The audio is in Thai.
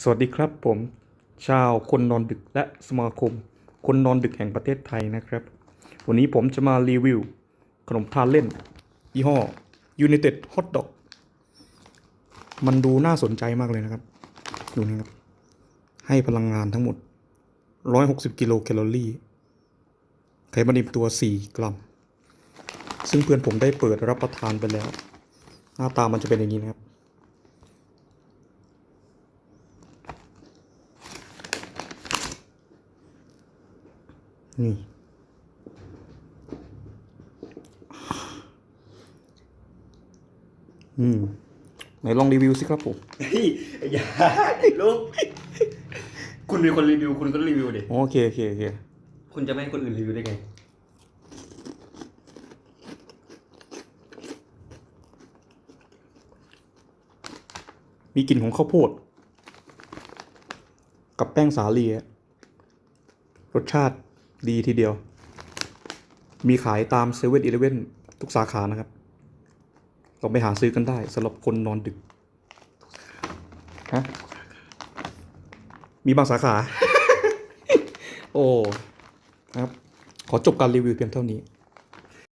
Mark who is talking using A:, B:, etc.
A: สวัสดีครับผม ชาวคนนอนดึกและสมาคม คนนอนดึกแห่งประเทศไทยนะครับ วันนี้ผมจะมารีวิว ขนมทานเล่น ยี่ห้อ United Hot Dog มันดูน่าสนใจมากเลยนะครับ ดูนะครับ ให้พลังงานทั้งหมด 160 กิโลแคลอรี่ ไขมันดิบตัว 4 กรัม ซึ่งเพื่อนผมได้เปิดรับประทานไปแล้ว หน้าตามันจะเป็นอย่างนี้นะครับ นี่ อืม ไหนลองรีวิวสิครับผม
B: เฮ้ยอย่าลูกคุณเป็นคนรีวิว คุณก็รีวิวดิ
A: โอเคโอเคโอเค
B: คุณจะไม่ให้คนอื่นรีวิวได้ไง
A: มีกลิ่นของข้าวโพด กับแป้งสาลีอะรสชาติ ดีทีเดียว มีขายตามเซเว่นอีเลเว่นทุกสาขานะครับลองไปหาซื้อกันได้สำหรับคนนอนดึกฮะมีบางสาขา โอ้นะครับ ขอจบการรีวิวเพียงเท่านี้